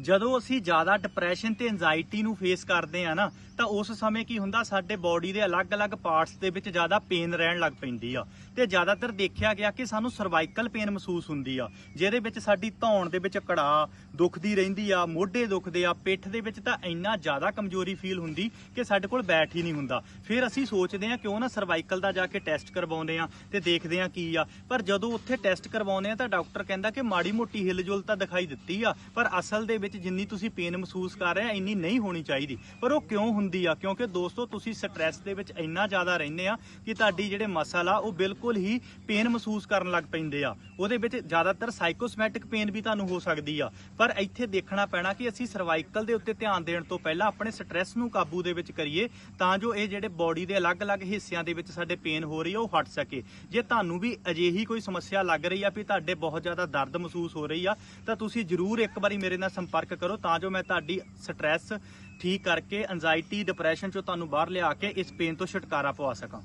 ਜਦੋਂ ਅਸੀਂ ਜ਼ਿਆਦਾ ਡਿਪਰੈਸ਼ਨ ਤੇ ਐਂਜ਼ਾਈਟੀ ਨੂੰ ਫੇਸ ਕਰਦੇ ਆ ਨਾ, ਤਾਂ ਉਸ ਸਮੇਂ ਕੀ ਹੁੰਦਾ, ਸਾਡੇ ਬਾਡੀ ਦੇ ਅਲੱਗ-ਅਲੱਗ ਪਾਰਟਸ ਦੇ ਵਿੱਚ ਜ਼ਿਆਦਾ ਪੇਨ ਰਹਿਣ ਲੱਗ ਪੈਂਦੀ ਆ। ਤੇ ਜ਼ਿਆਦਾਤਰ ਦੇਖਿਆ ਗਿਆ ਕਿ ਸਾਨੂੰ ਸਰਵਾਈਕਲ ਪੇਨ ਮਹਿਸੂਸ ਹੁੰਦੀ ਆ, ਜਿਹਦੇ ਵਿੱਚ ਸਾਡੀ ਧੌਣ ਦੇ ਵਿੱਚ ਕੜਾ ਦੁਖਦੀ ਰਹਿੰਦੀ ਆ, ਮੋਢੇ ਦੁਖਦੇ ਆ, ਪਿੱਠ ਦੇ ਵਿੱਚ ਤਾਂ ਇੰਨਾ ਜ਼ਿਆਦਾ ਕਮਜ਼ੋਰੀ ਫੀਲ ਹੁੰਦੀ ਕਿ ਸਾਡੇ ਕੋਲ ਬੈਠ ਹੀ ਨਹੀਂ ਹੁੰਦਾ। ਫਿਰ ਅਸੀਂ ਸੋਚਦੇ ਆ ਕਿਉਂ ਨਾ ਸਰਵਾਈਕਲ ਦਾ ਜਾ ਕੇ ਟੈਸਟ ਕਰਵਾਉਂਦੇ ਆ ਤੇ ਦੇਖਦੇ ਆ ਕੀ ਆ। ਪਰ ਜਦੋਂ ਉੱਥੇ ਟੈਸਟ ਕਰਵਾਉਂਦੇ ਆ ਤਾਂ ਡਾਕਟਰ ਕਹਿੰਦਾ ਕਿ ਮਾੜੀ ਮੋਟੀ ਹਿਲਜੁਲ ਤਾਂ ਦਿਖਾਈ ਦਿੱਤੀ ਆ, ਪਰ ਅਸਲ ਦੇ ਵਿੱਚ ਜਿੰਨੀ ਤੁਸੀਂ ਪੇਨ ਮਹਿਸੂਸ ਕਰ ਰਹੇ ਆ, ਇੰਨੀ ਨਹੀਂ ਹੋਣੀ ਚਾਹੀਦੀ। ਪਰ ਉਹ ਕਿਉਂ ਹੁੰਦੀ ਆ? ਕਿਉਂਕਿ ਦੋਸਤੋ, ਤੁਸੀਂ ਸਟ੍ਰੈਸ ਦੇ ਵਿੱਚ ਇੰਨਾ ਜ਼ਿਆਦਾ ਰਹਿੰਦੇ ਆ ਕਿ ਤੁਹਾਡੀ ਜਿਹੜੇ ਮਸਲ ਆ, ਉਹ ਬਿਲਕੁਲ ਹੀ ਪੇਨ ਮਹਿਸੂਸ ਕਰਨ ਲੱਗ ਪੈਂਦੇ ਆ। ਉਹਦੇ ਵਿੱਚ ਜ਼ਿਆਦਾਤਰ ਸਾਈਕੋਸਮੈਟਿਕ ਪੇਨ ਵੀ ਤੁਹਾਨੂੰ ਹੋ ਸਕਦੀ ਆ। ਪਰ ਇੱਥੇ ਦੇਖਣਾ ਪੈਣਾ ਕਿ ਅਸੀਂ ਸਰਵਾਈਕਲ ਦੇ ਉੱਤੇ ਧਿਆਨ ਦੇਣ ਤੋਂ ਪਹਿਲਾਂ ਆਪਣੇ ਸਟ੍ਰੈਸ ਨੂੰ ਕਾਬੂ ਦੇ ਵਿੱਚ ਕਰੀਏ, ਤਾਂ ਜੋ ਇਹ ਜਿਹੜੇ ਬਾਡੀ ਦੇ ਅਲੱਗ-ਅਲੱਗ ਹਿੱਸਿਆਂ ਦੇ ਵਿੱਚ ਸਾਡੇ ਪੇਨ ਹੋ ਰਹੀ ਆ, ਉਹ ਹਟ ਸਕੇ। ਜੇ ਤੁਹਾਨੂੰ ਵੀ ਅਜਿਹੀ ਕੋਈ ਸਮੱਸਿਆ ਲੱਗ ਰਹੀ ਆ ਵੀ ਤੁਹਾਡੇ ਬਹੁਤ ਜ਼ਿਆਦਾ ਦਰਦ ਮਹਿਸੂਸ ਹੋ ਰਹੀ ਆ, ਤਾਂ ਤੁਸੀਂ ਜਰੂਰ ਇੱਕ ਵਾਰੀ ਮੇਰੇ ਨਾਲ ਸੰਪਰਕ ਕਰੋ ਤਾਂ ਜੋ ਮੈਂ ਤੁਹਾਡੀ ਸਟ੍ਰੈਸ ਠੀਕ ਕਰਕੇ ਐਂਜ਼ਾਈਟੀ ਡਿਪਰੈਸ਼ਨ ਚੋਂ ਤੁਹਾਨੂੰ ਬਾਹਰ ਲਿਆ ਕੇ ਇਸ ਪੇਨ ਤੋਂ ਛੁਟਕਾਰਾ ਪਵਾ ਸਕਾਂ।